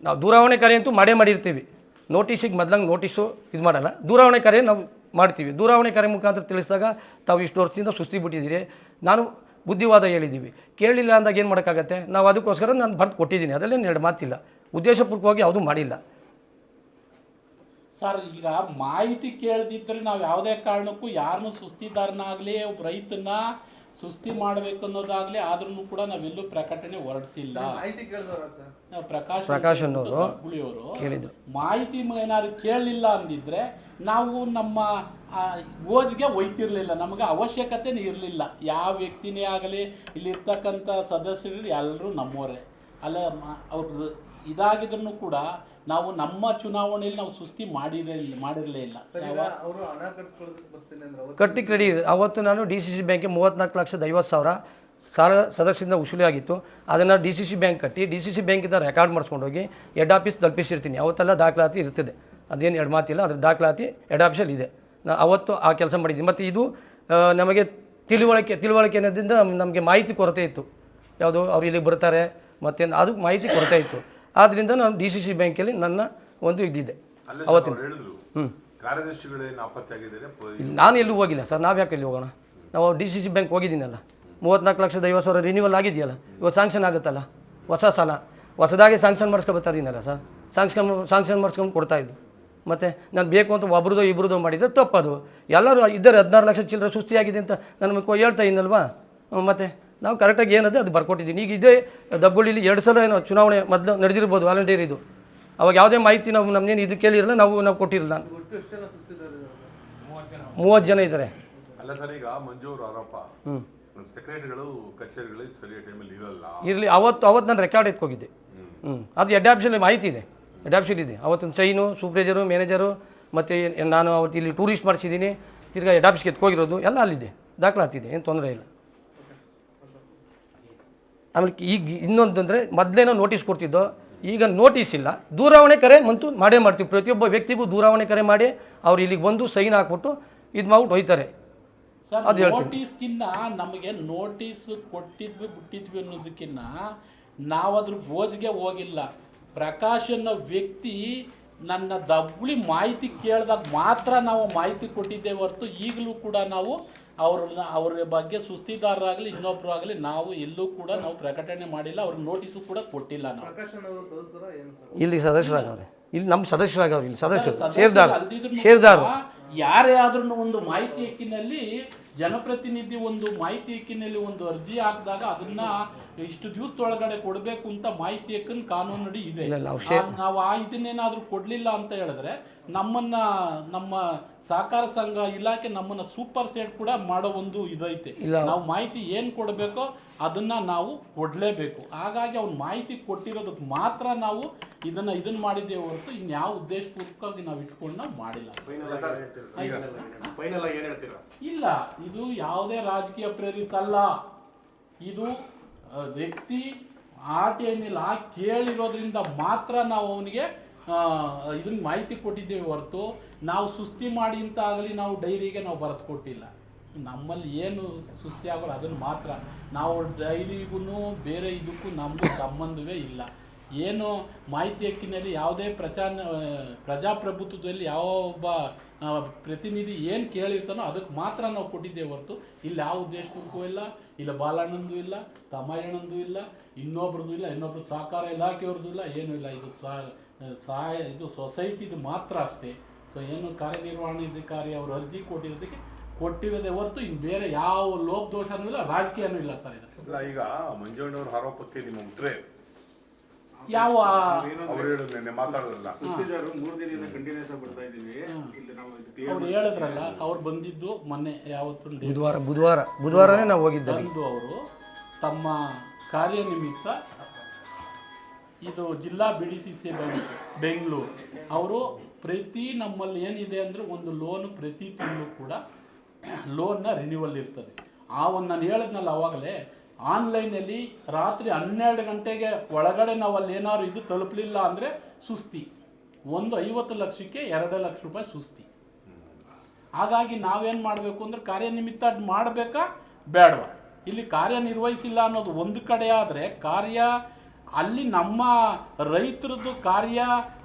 ನಾವು ದೂರವಾಣಿ ಕಾರ್ಯ ಅಂತೂ ಮಾಡೇ ಮಾಡಿರ್ತೀವಿ. ನೋಟಿಸಿಗೆ ಮೊದ್ಲಂಗೆ ನೋಟಿಸು ಇದು ಮಾಡಲ್ಲ. ದೂರವಾಣಿ ಕಾರ್ಯ ನಾವು ಮಾಡ್ತೀವಿ. ದೂರವಾಣಿ ಕಾರ್ಯ ಮುಖಾಂತರ ತಿಳಿಸಿದಾಗ ತಾವು ಇಷ್ಟು ವರ್ಷದಿಂದ ಸುಸ್ತಿ ಬಿಟ್ಟಿದ್ದೀರಿ. ನಾನು ಬುದ್ಧಿವಾದ ಹೇಳಿದ್ದೀವಿ. ಕೇಳಿಲ್ಲ ಅಂದಾಗ ಏನು ಮಾಡೋಕ್ಕಾಗತ್ತೆ? ನಾವು ಅದಕ್ಕೋಸ್ಕರ ನಾನು ಬರೆದು ಕೊಟ್ಟಿದ್ದೀನಿ. ಅದರಲ್ಲಿ ಎರಡು ಮಾತಿಲ್ಲ. ಉದ್ದೇಶಪೂರ್ವಕವಾಗಿ ಯಾವುದೂ ಮಾಡಿಲ್ಲ. ಸರ್ ಈಗ ಮಾಹಿತಿ ಕೇಳ್ದಿದ್ರೆ ನಾವು ಯಾವುದೇ ಕಾರಣಕ್ಕೂ ಯಾರನ್ನೂ ಸುಸ್ತಿದಾರನಾಗಲಿ ಒಬ್ಬ ರೈತನ ಸುಸ್ತಿ ಮಾಡಬೇಕು ಅನ್ನೋದಾಗಲಿ ಆದ್ರೂ ಕೂಡ ನಾವೆಲ್ಲೂ ಪ್ರಕಟಣೆ ಹೊರಡಿಸಿಲ್ಲ. ನಾವು ಪ್ರಕಾಶ್ ಪ್ರಕಾಶ್ ಅನ್ನೋರು ಕೇಳಿದ್ರು. ಮಾಹಿತಿ ಏನಾದ್ರು ಕೇಳಲಿಲ್ಲ ಅಂದಿದ್ರೆ ನಾವು ನಮ್ಮ ಓಜ್ಗೆ ಗೋಜ್ಗೆ ಒಯ್ತಿರ್ಲಿಲ್ಲ. ನಮಗೆ ಅವಶ್ಯಕತೆ ಇರಲಿಲ್ಲ. ಯಾವ ವ್ಯಕ್ತಿನೇ ಆಗಲಿ ಇಲ್ಲಿರ್ತಕ್ಕಂಥ ಸದಸ್ಯರು ಎಲ್ಲರೂ ನಮ್ಮವರೇ ಅಲ್ಲ ಅವ್ರು ಇದಾಗಿದ್ರು ಕೂಡ ನಾವು ನಮ್ಮ ಚುನಾವಣೆಯಲ್ಲಿ ನಾವು ಸುಸ್ತಿ ಮಾಡಿರೇ ಮಾಡಿರಲೇ ಇಲ್ಲ. ಕಟ್ಟಿಗೆ ರೆಡಿ ಅವತ್ತು ನಾನು ಡಿ ಸಿ ಸಿ ಬ್ಯಾಂಕಿಗೆ ಮೂವತ್ತ್ನಾಲ್ಕು ಲಕ್ಷದ ಐವತ್ತು ಸಾವಿರ ಸಾಲ ಸದಸ್ಯರಿಂದ ಉಸುಲಿ ಆಗಿತ್ತು ಅದನ್ನು ಡಿ ಸಿ ಸಿ ಬ್ಯಾಂಕ್ ಕಟ್ಟಿ ಡಿ ಸಿ ಸಿ ಬ್ಯಾಂಕಿಂದ ರೆಕಾರ್ಡ್ ಮಾಡಿಸ್ಕೊಂಡು ಹೋಗಿ ಹೆಡ್ ಆಫೀಸ್ ತಲುಪಿಸಿರ್ತೀನಿ. ಅವತ್ತೆಲ್ಲ ದಾಖಲಾತಿ ಇರ್ತದೆ. ಅದೇನು ಎರಡು ಮಾತಿಲ್ಲ ಅದ್ರ ದಾಖಲಾತಿ ಎಡ್ ಆಫೀಸಲ್ಲಿ ಇದೆ. ನಾ ಅವತ್ತು ಆ ಕೆಲಸ ಮಾಡಿದ್ದೀನಿ. ಮತ್ತು ಇದು ನಮಗೆ ತಿಳುವಳಿಕೆ ತಿಳುವಳಿಕೆ ಅನ್ನೋದ್ರಿಂದ ನಮಗೆ ಮಾಹಿತಿ ಕೊರತೆ ಇತ್ತು. ಯಾವುದು ಅವ್ರು ಇಲ್ಲಿಗೆ ಬರ್ತಾರೆ ಮತ್ತೇನು ಅದು ಮಾಹಿತಿ ಕೊರತೆ ಇತ್ತು. ಆದ್ದರಿಂದ ನಾನು ಡಿ ಸಿ ಸಿ ಬ್ಯಾಂಕಲ್ಲಿ ನನ್ನ ಒಂದು ಇದಿದೆ. ಅವತ್ತಿನ. ಹ್ಞೂ ಇಲ್ಲಿ ನಾನು ಎಲ್ಲೂ ಹೋಗಿಲ್ಲ ಸರ್ ನಾವು ಯಾಕೆ ಎಲ್ಲಿ ಹೋಗೋಣ? ನಾವು ಡಿ ಸಿ ಸಿ ಬ್ಯಾಂಕ್ ಹೋಗಿದ್ದೀನಲ್ಲ. ಮೂವತ್ತ್ನಾಲ್ಕು ಲಕ್ಷದ ಐವತ್ತು ಸಾವಿರ ರಿನ್ಯೂವಲ್ ಆಗಿದೆಯಲ್ಲ ಇವತ್ತು ಸ್ಯಾಂಕ್ಷನ್ ಆಗುತ್ತಲ್ಲ? ಹೊಸ ಸಾಲ ಹೊಸದಾಗಿ ಸ್ಯಾಂಕ್ಷನ್ ಮಾಡಿಸ್ಕೊಬತ್ತಾ ಇದೀನಲ್ಲ ಸರ್. ಸ್ಯಾಂಕ್ಷನ್ ಸ್ಯಾಂಕ್ಷನ್ ಮಾಡಿಸ್ಕೊಂಡು ಕೊಡ್ತಾಯಿದ್ದು ಮತ್ತು ನಾನು ಬೇಕು ಅಂತ ಒಬ್ರದ್ದು ಇಬ್ಬರದ್ದು ಮಾಡಿದರೆ ತಪ್ಪದು. ಎಲ್ಲರೂ ಇದ್ದಾರೆ ಹದಿನಾರು ಲಕ್ಷ ಚಿಲ್ಲರೆ ಸುಸ್ತಿಯಾಗಿದೆ ಅಂತ ನಾನು ಹೇಳ್ತಾ ಇದ್ದೀನಲ್ವಾ ಮತ್ತು ನಾವು ಕರೆಕ್ಟಾಗಿ ಏನಿದೆ ಅದು ಬರ್ಕೊಟ್ಟಿದ್ದೀನಿ. ಈಗ ಇದೇ ದಬ್ಬುಳಿಲಿ ಎರಡು ಸಲ ಏನೋ ಚುನಾವಣೆ ಮೊದಲು ನಡೆದಿರ್ಬೋದು ವಾಲಂಟಿಯರ್ ಇದು. ಅವಾಗ ಯಾವುದೇ ಮಾಹಿತಿ ನಾವು ನಮ್ಮನ್ನೇನು ಇದು ಕೇಳಿರಲ್ಲ ನಾವು ನಾವು ಕೊಟ್ಟಿರಲ್ಲ. ಮೂವತ್ತು ಜನ. ಇದ್ದಾರೆ. ಅಲ್ಲ ಸರ್ ಈಗ ಮಂಜೂರು ಆರೋಪ. ಸೆಕ್ರೆಟರಿಗಳು ಕಚೇರಿಗಳಲ್ಲಿ ಸರಿಯಾದ ಟೈಮಲ್ಲಿ ಇರಲ್ಲ. ಇರಲಿ ಅವತ್ತು ಅವತ್ತು ನಾನು ರೆಕಾರ್ಡ್ ಎತ್ಕೋಗಿದ್ದೆ. ಹ್ಞೂ ಅದು ಎಡಾಪ್ಷನ್ ಮಾಹಿತಿ ಇದೆ. ಎಡಾಪ್ಷನ್ ಇದೆ. ಅವತ್ತಿನ ಸೈನು ಸೂಪ್ರೇಜರು ಮ್ಯಾನೇಜರು ಮತ್ತು ನಾನು ಅವತ್ತು ಇಲ್ಲಿ ಟೂರಿಸ್ಟ್ ಮಾಡಿಸಿದ್ದೀನಿ ತಿರ್ಗಾ ಎಡಾಪ್ಷನ್ಗೆ ಎತ್ಕೋಗಿರೋದು ಎಲ್ಲ ಅಲ್ಲಿದೆ. ದಾಖಲಾತಿದೆ ಏನು ತೊಂದರೆ ಇಲ್ಲ. ಆಮೇಲೆ ಈಗ ಇನ್ನೊಂದು ಅಂದರೆ ಮೊದಲೇನೋ ನೋಟಿಸ್ ಕೊಡ್ತಿದ್ದೋ ಈಗ ನೋಟಿಸ್ ಇಲ್ಲ. ದೂರವಾಣಿ ಕರೆ ಮಂತು ಮಾಡೇ ಮಾಡ್ತೀವಿ. ಪ್ರತಿಯೊಬ್ಬ ವ್ಯಕ್ತಿಗೂ ದೂರವಾಣಿ ಕರೆ ಮಾಡಿ ಅವ್ರು ಇಲ್ಲಿಗೆ ಬಂದು ಸೈನ್ ಹಾಕ್ಬಿಟ್ಟು ಇದು ಮಾಡ್ಬಿಟ್ಟು ಹೋಯ್ತಾರೆ ಸರ್ ಅದು ನಮಗೆ ನೋಟಿಸ್ ಕೊಟ್ಟಿದ್ವಿ ಬಿಟ್ಟಿದ್ವಿ ಅನ್ನೋದಕ್ಕಿನ್ನ ನಾವು ಅದ್ರ ಬೋಜ್ಗೆ ಹೋಗಿಲ್ಲ. ಪ್ರಕಾಶ್ ಅನ್ನೋ ವ್ಯಕ್ತಿ ನನ್ನ ದಬ್ಬುಳಿ ಮಾಹಿತಿ ಕೇಳಿದಾಗ ಮಾತ್ರ ನಾವು ಮಾಹಿತಿ ಕೊಟ್ಟಿದ್ದೇವೆ ಹೊರತು ಈಗಲೂ ಕೂಡ ನಾವು ಅವ್ರನ್ನ ಅವ್ರ ಬಗ್ಗೆ ಸುಸ್ತಿದಾರರಾಗಲಿ ಇನ್ನೊಬ್ಬರು ಆಗಲಿ ನಾವು ಎಲ್ಲೂ ಕೂಡ ನಾವು ಪ್ರಕಟಣೆ ಮಾಡಿಲ್ಲ ಅವ್ರಿಗೆ ನೋಟಿಸು ಕೂಡ ಕೊಟ್ಟಿಲ್ಲ ನಾವು. ಇಲ್ಲಿ ಸದಸ್ಯರಾಗವ್ರೆ. ಇಲ್ಲಿ ನಮ್ಮ ಸದಸ್ಯರಾಗವ್ರೆ ಇಲ್ಲಿ ಸದಸ್ಯರು. ಸದಸ್ಯರು ಸೇರ್ದಾರ ಅಲ್ದಿದ್ರು ಸೇರ್ದಾರ ಕೂಡ ಯಾರೇ ಆದ್ರೂ ಒಂದು ಮಾಹಿತಿ ಹಕ್ಕಿನಲ್ಲಿ ಜನಪ್ರತಿನಿಧಿ ಒಂದು ಮಾಹಿತಿ ಹಕ್ಕಿನಲ್ಲಿ ಒಂದು ಅರ್ಜಿ ಹಾಕಿದಾಗ ಅದನ್ನ ಇಷ್ಟು ದಿವಸದೊಳಗಡೆ ಕೊಡಬೇಕು ಅಂತ ಮಾಹಿತಿ ಹಕ್ಕನ್ ಕಾನೂನಡಿ ಇದೆ. ನಾವು ಆ ಇದನ್ನೇನಾದ್ರೂ ಕೊಡ್ಲಿಲ್ಲ ಅಂತ ಹೇಳಿದ್ರೆ ನಮ್ಮನ್ನ ನಮ್ಮ ಸಹಕಾರ ಸಂಘ ಇಲಾಖೆ ನಮ್ಮನ್ನ ಸೂಪರ್ ಸೇಟ್ ಕೂಡ ಮಾಡೋ ಒಂದು ಇದೈತೆ. ಇಲ್ಲ. ನಾವು ಮಾಹಿತಿ ಏನ್ ಕೊಡಬೇಕೋ ಅದನ್ನ ನಾವು ಕೊಡ್ಲೇಬೇಕು. ಹಾಗಾಗಿ ಅವ್ನು ಮಾಹಿತಿ ಕೊಟ್ಟಿರೋದಕ್ಕೆ ಮಾತ್ರ ನಾವು ಇದನ್ನ ಇದನ್ನ ಮಾಡಿದ್ದೇವೆ ಹೊರತು ಇನ್ಯಾವ ಉದ್ದೇಶಪೂರ್ವಕವಾಗಿ ನಾವು ಇಟ್ಕೊಂಡು ನಾವು ಮಾಡಿಲ್ಲ. ಫೈನಲ್ ಆಗಿ ಏನ್ ಹೇಳ್ತೀರಾ ಇಲ್ಲ ಇದು ಯಾವುದೇ ರಾಜಕೀಯ ಪ್ರೇರಿತ ಅಲ್ಲ. ಇದು ವ್ಯಕ್ತಿ ಆರ್ ಟಿ ಐನಲ್ಲಿ ಆ ಕೇಳಿರೋದ್ರಿಂದ ಮಾತ್ರ ನಾವು ಅವನಿಗೆ ಇದನ್ನ ಮಾಹಿತಿ ಕೊಟ್ಟಿದ್ದೇವೆ ಹೊರತು ನಾವು ಸುಸ್ತಿ ಮಾಡಿ ಅಂತ ಆಗಲಿ ನಾವು ಡೈರಿಗೆ ನಾವು ಬರೆದು ಕೊಟ್ಟಿಲ್ಲ. ನಮ್ಮಲ್ಲಿ ಏನು ಸುಸ್ತಿ ಆಗೋಲ್ಲ, ಅದನ್ನು ಮಾತ್ರ. ನಾವು ಡೈರಿಗೂ ಬೇರೆ ಇದಕ್ಕೂ ನಮಗೂ ಸಂಬಂಧವೇ ಇಲ್ಲ. ಏನು ಮಾಹಿತಿ ಹಕ್ಕಿನಲ್ಲಿ ಯಾವುದೇ ಪ್ರಚಾ ಪ್ರಜಾಪ್ರಭುತ್ವದಲ್ಲಿ ಯಾವ ಒಬ್ಬ ಪ್ರತಿನಿಧಿ ಏನು ಕೇಳಿರ್ತಾನೋ ಅದಕ್ಕೆ ಮಾತ್ರ ನಾವು ಕೊಟ್ಟಿದ್ದೇವೆ ಹೊರತು. ಇಲ್ಲಿ ಯಾವ ಉದ್ದೇಶಕ್ಕೂ ಇಲ್ಲ ಇಲ್ಲ ಬಾಲಣ್ಣಂದು ಇಲ್ಲ ತಮ್ಮಯ್ಯಣ್ಣಂದು ಇಲ್ಲ, ಇನ್ನೊಬ್ರದ್ದು ಇಲ್ಲ ಇನ್ನೊಬ್ರು ಸಹಕಾರ ಇಲಾಖೆಯವ್ರದ್ದು ಇಲ್ಲ, ಏನೂ ಇಲ್ಲ. ಇದು ಸಹ- ಸಹಾಯ ಇದು ಸೊಸೈಟಿದು ಮಾತ್ರ ಅಷ್ಟೇ. ಸೊ ಏನು ಕಾರ್ಯನಿರ್ವಹಣಾಧಿಕಾರಿ ಅವರು ಅರ್ಜಿ ಕೊಟ್ಟಿರೋದಕ್ಕೆ ಕೊಟ್ಟಿರೋದೇ ಹೊರತು ಇನ್ನು ಬೇರೆ ಯಾವ ಲೋಪದೋಷನೂ ಇಲ್ಲ ರಾಜಕೀಯನೂ ಇಲ್ಲ ಸರ್ ಇದು. ಇಲ್ಲ ಈಗ ಮಂಜುಣ್ಣವ್ರ ಆರೋಪಕ್ಕೆ ನಿಮ್ಮ ಉತ್ತರ ಯಾವ ಅವ್ರು ನೆನ್ನೆ ಮಾತಾಡೋದಲ್ಲ. ಸುಸ್ತಿದಾರರು ಮೂರು ದಿನದಿಂದ ಕಂಟಿನ್ಯೂಸ್ ಆಗಿ ಬರ್ತಾ ಇದೀವಿ ಇಲ್ಲಿ ನಾವು ಇದು ಅವ್ರು ಹೇಳಿದ್ರಲ್ಲ ಅವ್ರು ಬಂದಿದ್ದು ಮೊನ್ನೆ ಯಾವತ್ತು ಬುಧವಾರ ಬುಧವಾರ ಬುಧವಾರನೇ ನಾವು ಹೋಗಿದ್ದೆ ಬಂದು ಅವರು ತಮ್ಮ ಕಾರ್ಯನಿಮಿತ್ತ ಇದು ಜಿಲ್ಲಾ B D C C bank Bengaluru ಅವರು ಪ್ರತಿ ನಮ್ಮಲ್ಲಿ ಏನಿದೆ ಅಂದರೆ ಒಂದು ಲೋನ್ ಪ್ರತಿ ತಿಂಗಳು ಕೂಡ ಲೋನ್ನ ರಿನ್ಯೂವಲ್ ಇರ್ತದೆ. ಆ ಒಂದು ನಾನು ಹೇಳಿದ್ನಲ್ಲ ಅವಾಗಲೇ ಆನ್ಲೈನಲ್ಲಿ ರಾತ್ರಿ ಹನ್ನೆರಡು ಗಂಟೆಗೆ ಒಳಗಡೆ ನಾವು ಅಲ್ಲಿ ಏನಾದ್ರು ಇದು ತಲುಪಲಿಲ್ಲ ಅಂದರೆ ಸುಸ್ತಿ. ಒಂದು ಐವತ್ತು ಲಕ್ಷಕ್ಕೆ ಎರಡು ಲಕ್ಷ ರೂಪಾಯಿ ಸುಸ್ತಿ. ಹಾಗಾಗಿ ನಾವೇನು ಮಾಡಬೇಕು ಅಂದರೆ ಕಾರ್ಯನಿಮಿತ್ತ ಅದು ಮಾಡಬೇಕಾ? ಬೇಡವಾ ಇಲ್ಲಿ ಕಾರ್ಯನಿರ್ವಹಿಸಿಲ್ಲ ಅನ್ನೋದು ಒಂದು ಕಡೆ ಆದರೆ ಕಾರ್ಯ ಅಲ್ಲಿ ನಮ್ಮ ರೈತರದ್ದು ಕಾರ್ಯ,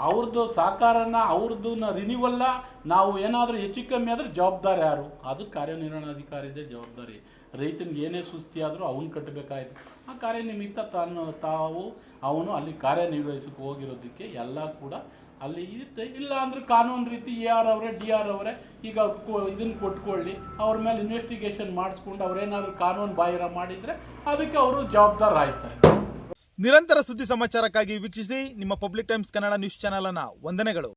ಅವ್ರದ್ದು ಸಹಕಾರನ ಅವ್ರದ್ದು ರಿನಿವಲ್ಲ ನಾವು ಏನಾದರೂ ಹೆಚ್ಚು ಕಮ್ಮಿ ಆದರೆ ಜವಾಬ್ದಾರಿ ಯಾರು? ಅದು ಕಾರ್ಯನಿರ್ವಹಣಾಧಿಕಾರಿದೇ ಜವಾಬ್ದಾರಿ. ರೈತನಿಗೆ ಏನೇ ಸುಸ್ತಿ ಆದರೂ ಅವನು ಕಟ್ಟಬೇಕಾಯ್ತು. ಆ ಕಾರ್ಯನಿಮಿತ್ತ ತಾನು, ತಾವು, ಅವನು ಅಲ್ಲಿ ಕಾರ್ಯನಿರ್ವಹಿಸಕ್ಕೆ ಹೋಗಿರೋದಕ್ಕೆ ಎಲ್ಲ ಕೂಡ ಅಲ್ಲಿ ಇರುತ್ತೆ. ಇಲ್ಲ ಅಂದರೆ ಕಾನೂನು ರೀತಿ ಎ ಆರ್ ಅವರೇ, ಡಿ ಆರ್ ಅವರೇ, ಈಗ ಇದನ್ನು ಕೊಟ್ಕೊಳ್ಳಿ. ಅವ್ರ ಮೇಲೆ ಇನ್ವೆಸ್ಟಿಗೇಷನ್ ಮಾಡಿಸ್ಕೊಂಡು ಅವ್ರೇನಾದ್ರು ಕಾನೂನು ಬಾಹಿರ ಮಾಡಿದರೆ ಅದಕ್ಕೆ ಅವರು ಜವಾಬ್ದಾರ ಆಯ್ತಾರೆ ನಿರಂತರ ಸುದ್ದಿ ಸಮಾಚಾರಕ್ಕಾಗಿ ವೀಕ್ಷಿಸಿ ನಿಮ್ಮ Public Times Kannada news channel ಅನ್ನ ವಂದನೆಗಳು.